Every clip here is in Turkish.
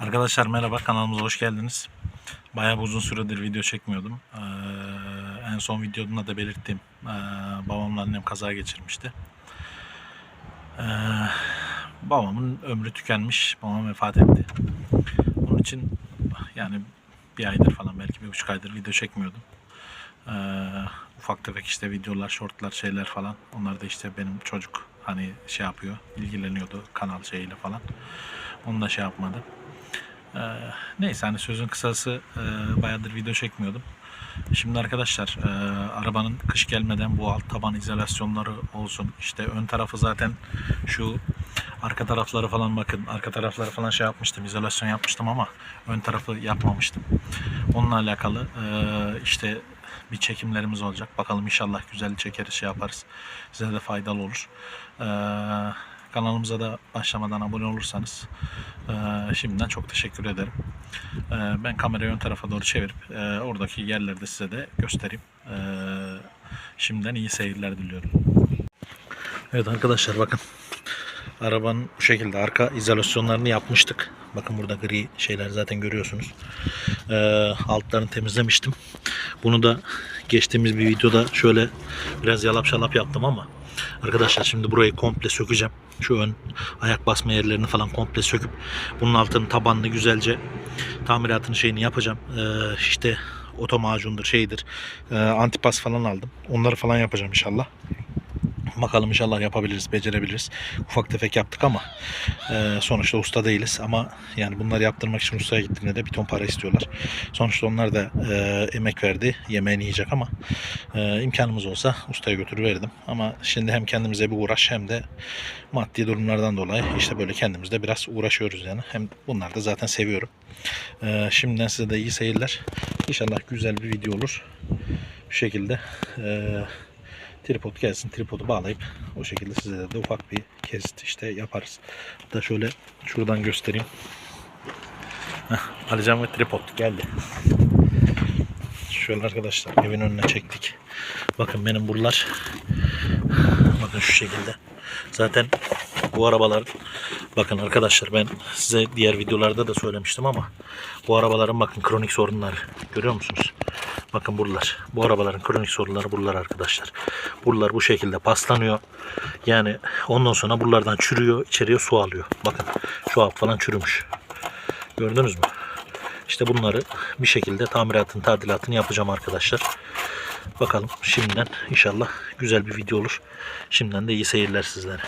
Arkadaşlar merhaba kanalımıza hoş geldiniz. Bayağı uzun süredir video çekmiyordum. Ee, en son videomda da belirttim. Ee, babamla annem kaza geçirmişti. Ee, babamın ömrü tükenmiş. Babam vefat etti. Onun için yani bir aydır falan belki bir buçuk aydır video çekmiyordum. Ee, ufak tefek işte videolar, shortlar, şeyler falan. Onlar da işte benim çocuk hani şey yapıyor, ilgileniyordu kanal şeyiyle falan. Onu da şey yapmadı. Ee, neyse hani sözün kısası e, bayağıdır video çekmiyordum. Şimdi arkadaşlar e, arabanın kış gelmeden bu alt taban izolasyonları olsun. İşte ön tarafı zaten şu arka tarafları falan bakın. Arka tarafları falan şey yapmıştım. izolasyon yapmıştım ama ön tarafı yapmamıştım. Onunla alakalı e, işte bir çekimlerimiz olacak. Bakalım inşallah güzel çekeriz şey yaparız. Size de faydalı olur. E, kanalımıza da başlamadan abone olursanız ee, şimdiden çok teşekkür ederim. Ee, ben kamerayı ön tarafa doğru çevirip e, oradaki yerleri de size de göstereyim. Ee, şimdiden iyi seyirler diliyorum. Evet arkadaşlar bakın. Arabanın bu şekilde arka izolasyonlarını yapmıştık. Bakın burada gri şeyler zaten görüyorsunuz. Ee, altlarını temizlemiştim. Bunu da geçtiğimiz bir videoda şöyle biraz yalap şalap yaptım ama arkadaşlar şimdi burayı komple sökeceğim. Şu ön ayak basma yerlerini falan komple söküp bunun altını tabanını güzelce tamiratını şeyini yapacağım. Ee, işte oto macundur şeydir. Ee, antipas falan aldım. Onları falan yapacağım inşallah. Bakalım inşallah yapabiliriz, becerebiliriz. Ufak tefek yaptık ama e, sonuçta usta değiliz. Ama yani bunları yaptırmak için ustaya gittiğinde de bir ton para istiyorlar. Sonuçta onlar da e, emek verdi, yemeğini yiyecek ama e, imkanımız olsa ustaya götürüverdim. Ama şimdi hem kendimize bir uğraş hem de maddi durumlardan dolayı işte böyle kendimizde biraz uğraşıyoruz yani. Hem bunlar da zaten seviyorum. E, şimdiden size de iyi seyirler. İnşallah güzel bir video olur. Bu şekilde e, tripod gelsin tripodu bağlayıp o şekilde size de ufak bir kesit işte yaparız. Hatta şöyle şuradan göstereyim. Alican ve tripod geldi. Şöyle arkadaşlar evin önüne çektik. Bakın benim buralar bakın şu şekilde. Zaten bu arabalar bakın arkadaşlar ben size diğer videolarda da söylemiştim ama bu arabaların bakın kronik sorunları görüyor musunuz? Bakın buralar. Bu arabaların kronik sorunları buralar arkadaşlar. Buralar bu şekilde paslanıyor. Yani ondan sonra buralardan çürüyor. içeriye su alıyor. Bakın şu alt falan çürümüş. Gördünüz mü? İşte bunları bir şekilde tamiratın, tadilatını yapacağım arkadaşlar. Bakalım şimdiden inşallah güzel bir video olur. Şimdiden de iyi seyirler sizlere.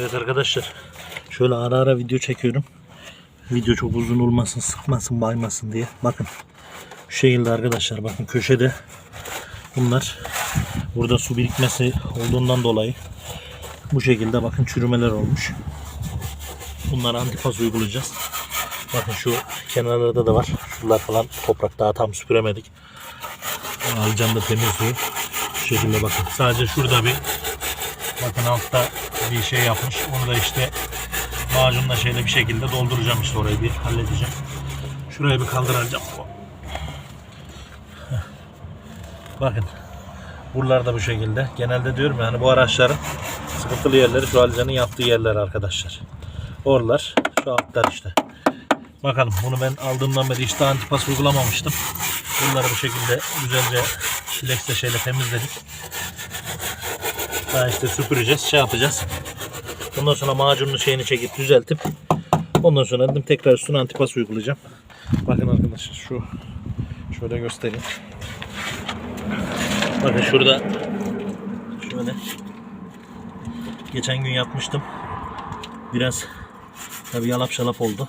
Evet arkadaşlar şöyle ara ara video çekiyorum. Video çok uzun olmasın, sıkmasın, baymasın diye. Bakın şu şekilde arkadaşlar bakın köşede bunlar burada su birikmesi olduğundan dolayı bu şekilde bakın çürümeler olmuş. Bunlara antipas uygulayacağız. Bakın şu kenarlarda da var. Şuralar falan toprak daha tam süpüremedik. Alacağım da temizliyor. Şu şekilde bakın. Sadece şurada bir Bakın altta bir şey yapmış. Onu da işte macunla şeyle bir şekilde dolduracağım işte orayı bir halledeceğim. Şurayı bir kaldıracağım. Bakın. Buralar da bu şekilde. Genelde diyorum yani bu araçların sıkıntılı yerleri şu Alican'ın yaptığı yerler arkadaşlar. Oralar şu altlar işte. Bakalım bunu ben aldığımdan beri işte antipas uygulamamıştım. Bunları bu şekilde güzelce Flex'le şeyle temizledik. Daha işte süpüreceğiz, şey yapacağız. Ondan sonra macunun şeyini çekip düzeltip ondan sonra dedim tekrar üstüne antipas uygulayacağım. Bakın arkadaşlar şu şöyle göstereyim. Bakın şurada şöyle geçen gün yapmıştım. Biraz tabi yalap şalap oldu.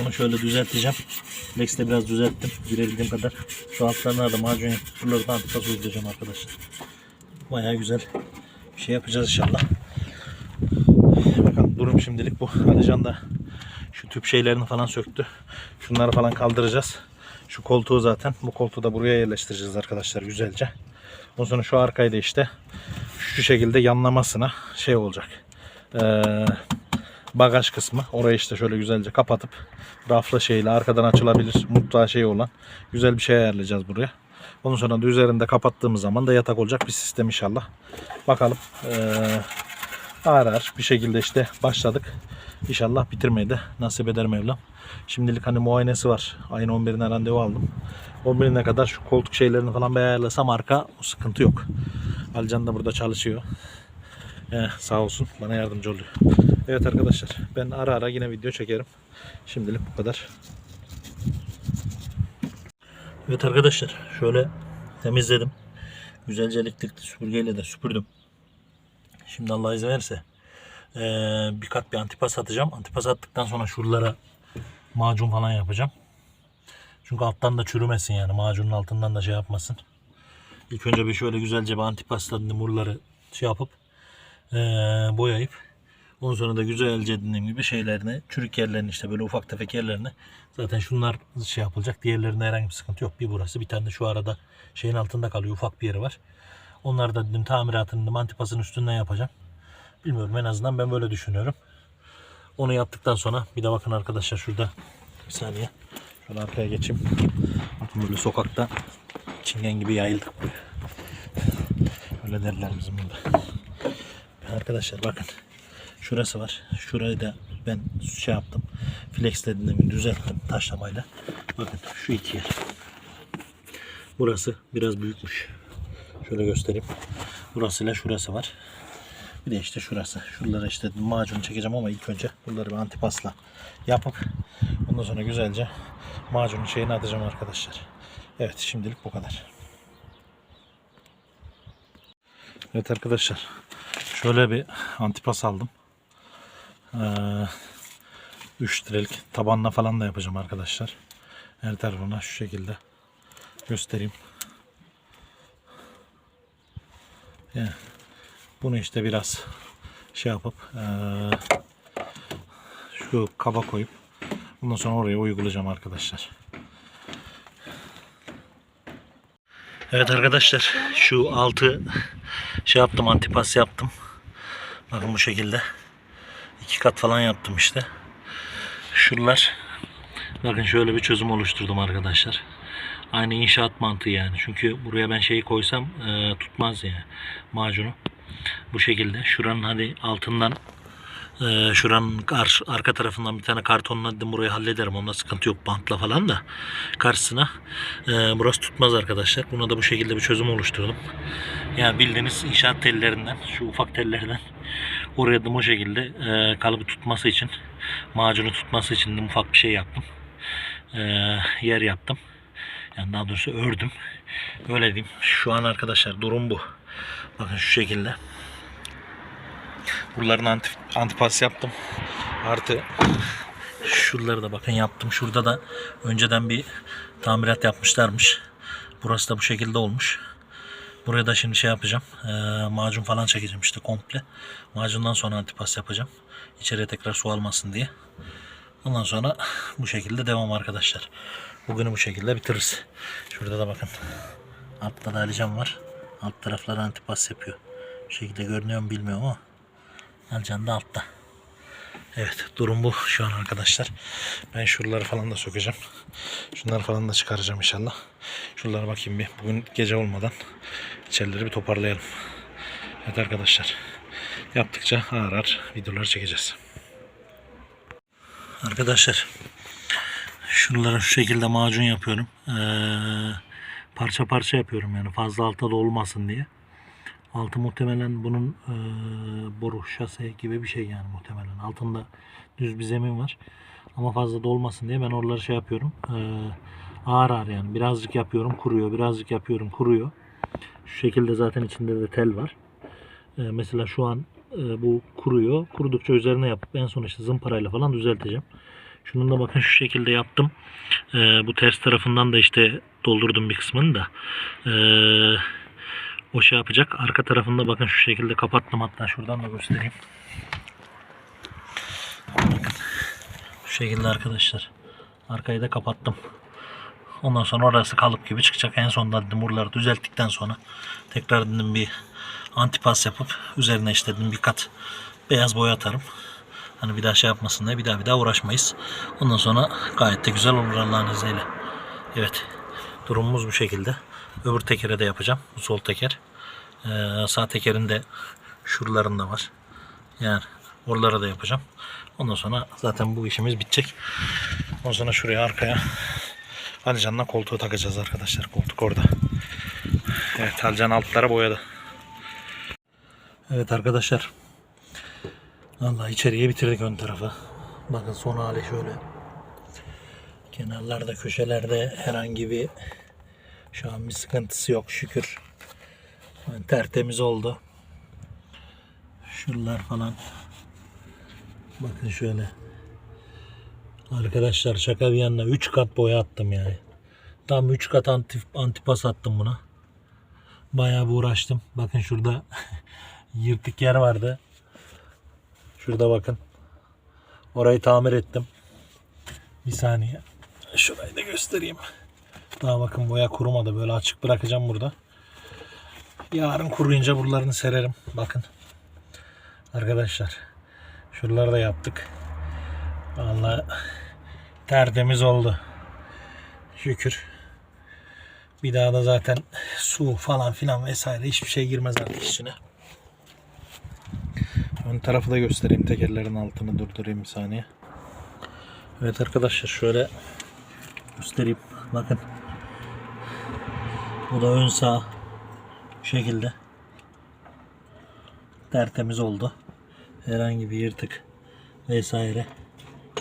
Onu şöyle düzelteceğim. Lex'le biraz düzelttim. Girebildiğim kadar. Şu altlarına da macun yapıp buraları da antipas uygulayacağım arkadaşlar. Bayağı güzel bir şey yapacağız inşallah. Bakalım durum şimdilik bu. Alican da şu tüp şeylerini falan söktü. Şunları falan kaldıracağız. Şu koltuğu zaten. Bu koltuğu da buraya yerleştireceğiz arkadaşlar güzelce. Ondan sonra şu arkayı da işte şu şekilde yanlamasına şey olacak. Ee, bagaj kısmı. Orayı işte şöyle güzelce kapatıp rafla şeyle arkadan açılabilir mutfağı şey olan güzel bir şey ayarlayacağız buraya. Ondan sonra da üzerinde kapattığımız zaman da yatak olacak bir sistem inşallah. Bakalım. Ee, ağır ağır bir şekilde işte başladık. İnşallah bitirmeyi de nasip eder Mevlam. Şimdilik hani muayenesi var. Ayın 11'ine randevu aldım. 11'ine kadar şu koltuk şeylerini falan bir ayarlasam arka o sıkıntı yok. Alican da burada çalışıyor. Ee, sağ olsun bana yardımcı oluyor. Evet arkadaşlar ben ara ara yine video çekerim. Şimdilik bu kadar. Evet arkadaşlar şöyle temizledim. Güzelce elektrikli süpürgeyle de süpürdüm. Şimdi Allah izin verirse eee, bir kat bir antipas atacağım. Antipas attıktan sonra şuralara macun falan yapacağım. Çünkü alttan da çürümesin yani macunun altından da şey yapmasın. İlk önce bir şöyle güzelce bir antipasla buraları şey yapıp eee, boyayıp Ondan sonra da güzelce dediğim gibi şeylerini, çürük yerlerini işte böyle ufak tefek yerlerini zaten şunlar şey yapılacak. Diğerlerinde herhangi bir sıkıntı yok. Bir burası bir tane de şu arada şeyin altında kalıyor. Ufak bir yeri var. Onları da dedim tamiratını dedim antipasın üstünden yapacağım. Bilmiyorum en azından ben böyle düşünüyorum. Onu yaptıktan sonra bir de bakın arkadaşlar şurada bir saniye. Şöyle arkaya geçeyim. Bakın böyle sokakta çingen gibi yayıldık buraya. Öyle derler bizim burada. Arkadaşlar bakın. Şurası var. Şurayı da ben şey yaptım. Flexledim, düzelttim taşlamayla. Bakın şu iki yer. Burası biraz büyükmüş. Şöyle göstereyim. Burasıyla şurası var. Bir de işte şurası. Şuralara işte macun çekeceğim ama ilk önce bunları bir antipasla yapıp ondan sonra güzelce macunun şeyini atacağım arkadaşlar. Evet şimdilik bu kadar. Evet arkadaşlar. Şöyle bir antipas aldım. Ee, 3 litrelik tabanla falan da yapacağım arkadaşlar. Her tarafına şu şekilde göstereyim. Yani bunu işte biraz şey yapıp eee, şu kaba koyup bundan sonra oraya uygulayacağım arkadaşlar. Evet arkadaşlar şu altı şey yaptım antipas yaptım. Bakın bu şekilde. İki kat falan yaptım işte. Şuralar bakın şöyle bir çözüm oluşturdum arkadaşlar. Aynı inşaat mantığı yani. Çünkü buraya ben şeyi koysam e, tutmaz yani macunu. Bu şekilde. Şuranın hadi altından e, şuranın ar- arka tarafından bir tane kartonla dedim burayı hallederim. Onda sıkıntı yok bantla falan da. Karşısına e, burası tutmaz arkadaşlar. Buna da bu şekilde bir çözüm oluşturdum. Yani bildiğiniz inşaat tellerinden, şu ufak tellerden oraya da o şekilde e, kalıbı tutması için, macunu tutması için de ufak bir şey yaptım. E, yer yaptım. Yani daha doğrusu ördüm. Öyle diyeyim. Şu an arkadaşlar durum bu. Bakın şu şekilde. Buraların anti, antipas yaptım. Artı şuraları da bakın yaptım. Şurada da önceden bir tamirat yapmışlarmış. Burası da bu şekilde olmuş. Buraya da şimdi şey yapacağım. eee, macun falan çekeceğim işte komple. Macundan sonra antipas yapacağım. İçeriye tekrar su almasın diye. Ondan sonra bu şekilde devam arkadaşlar. Bugünü bu şekilde bitiririz. Şurada da bakın. Altta da Alican var. Alt tarafları antipas yapıyor. Bu şekilde görünüyor mu bilmiyorum ama. Alican da altta. Evet durum bu şu an arkadaşlar. Ben şuraları falan da sökeceğim. Şunları falan da çıkaracağım inşallah. Şuralara bakayım bir. Bugün gece olmadan içerileri bir toparlayalım. Evet arkadaşlar. Yaptıkça ağır ağır videolar çekeceğiz. Arkadaşlar şuralara şu şekilde macun yapıyorum. Ee, parça parça yapıyorum yani fazla altta da olmasın diye. Altı muhtemelen bunun e, boru şase gibi bir şey yani muhtemelen. Altında düz bir zemin var. Ama fazla da olmasın diye ben oraları şey yapıyorum. E, ağır ağır yani. Birazcık yapıyorum kuruyor. Birazcık yapıyorum kuruyor. Şu şekilde zaten içinde de tel var. E, mesela şu an e, bu kuruyor. Kurudukça üzerine yapıp en son işte zımparayla falan düzelteceğim. Şunun da bakın şu şekilde yaptım. E, bu ters tarafından da işte doldurdum bir kısmını da. Eee o şey yapacak. Arka tarafında bakın şu şekilde kapattım hatta şuradan da göstereyim. Bakın. Şu şekilde arkadaşlar. Arkayı da kapattım. Ondan sonra orası kalıp gibi çıkacak. En sonunda dedim buraları düzelttikten sonra tekrar dedim bir antipas yapıp üzerine işte dedim bir kat beyaz boya atarım. Hani bir daha şey yapmasın diye bir daha bir daha uğraşmayız. Ondan sonra gayet de güzel olur Allah'ın izniyle. Evet. Durumumuz bu şekilde. Öbür tekere de yapacağım. Bu sol teker. Ee, sağ tekerin de şuralarında var. Yani oralara da yapacağım. Ondan sonra zaten bu işimiz bitecek. Ondan sonra şuraya arkaya Alican'la koltuğu takacağız arkadaşlar. Koltuk orada. Evet Alican altlara boyadı. Evet arkadaşlar. Allah içeriye bitirdik ön tarafı. Bakın son hali şöyle. Kenarlarda köşelerde herhangi bir şu an bir sıkıntısı yok şükür. Yani tertemiz oldu. Şuralar falan. Bakın şöyle. Arkadaşlar şaka bir yana 3 kat boya attım yani. Tam 3 kat antif, antipas attım buna. Bayağı uğraştım. Bakın şurada yırtık yer vardı. Şurada bakın. Orayı tamir ettim. Bir saniye. Şurayı da göstereyim. Daha bakın boya kurumadı. Böyle açık bırakacağım burada. Yarın kuruyunca buralarını sererim. Bakın. Arkadaşlar. Şuraları da yaptık. Vallahi tertemiz oldu. Şükür. Bir daha da zaten su falan filan vesaire hiçbir şey girmez artık içine. Ön tarafı da göstereyim. Tekerlerin altını durdurayım bir saniye. Evet arkadaşlar şöyle göstereyim. Bakın. Bu da ön sağ. Şekilde. Tertemiz oldu. Herhangi bir yırtık vesaire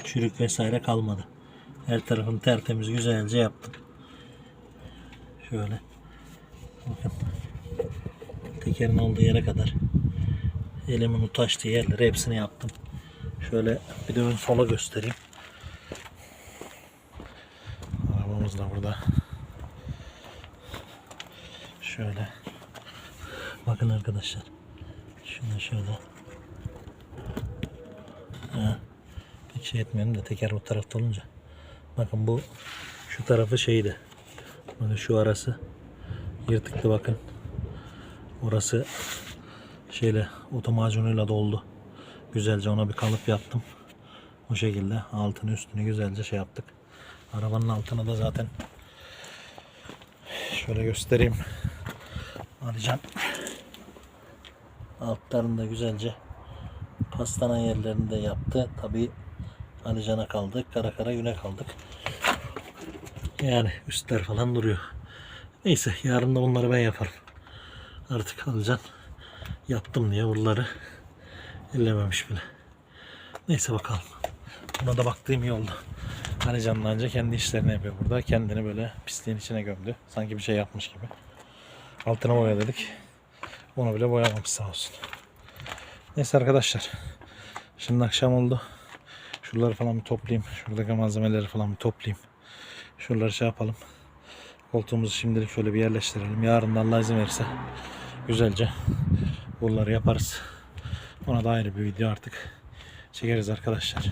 çürük vesaire kalmadı. Her tarafını tertemiz güzelce yaptım. Şöyle. Bakın. Tekerin olduğu yere kadar elimin utaştığı yerleri hepsini yaptım. Şöyle bir de ön sola göstereyim. Arabamız da burada. Şöyle. Bakın arkadaşlar. Şuna şöyle. Ha. Pek şey etmiyorum da teker bu tarafta olunca. Bakın bu şu tarafı şeydi. Bakın şu arası yırtıklı bakın. Orası şeyle otomacunuyla doldu. Güzelce ona bir kalıp yaptım. O şekilde altını üstünü güzelce şey yaptık. Arabanın altına da zaten Şöyle göstereyim. Alican altlarını da güzelce pastana yerlerini de yaptı. Tabii Alican'a kaldık. Kara kara güne kaldık. Yani üstler falan duruyor. Neyse yarın da bunları ben yaparım. Artık Alican yaptım diye buraları ellememiş bile. Neyse bakalım. Buna da baktığım iyi oldu. Hani canlı anca kendi işlerini yapıyor burada. Kendini böyle pisliğin içine gömdü. Sanki bir şey yapmış gibi. Altına boya dedik. Onu bile boyamamış sağ olsun. Neyse arkadaşlar. Şimdi akşam oldu. Şuraları falan bir toplayayım. Şuradaki malzemeleri falan bir toplayayım. Şuraları şey yapalım. Koltuğumuzu şimdilik şöyle bir yerleştirelim. Yarın da Allah izin verirse güzelce bunları yaparız. Ona da ayrı bir video artık çekeriz arkadaşlar.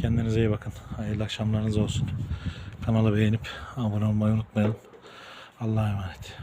Kendinize iyi bakın. Hayırlı akşamlarınız olsun. Kanalı beğenip abone olmayı unutmayalım. Allah'a emanet.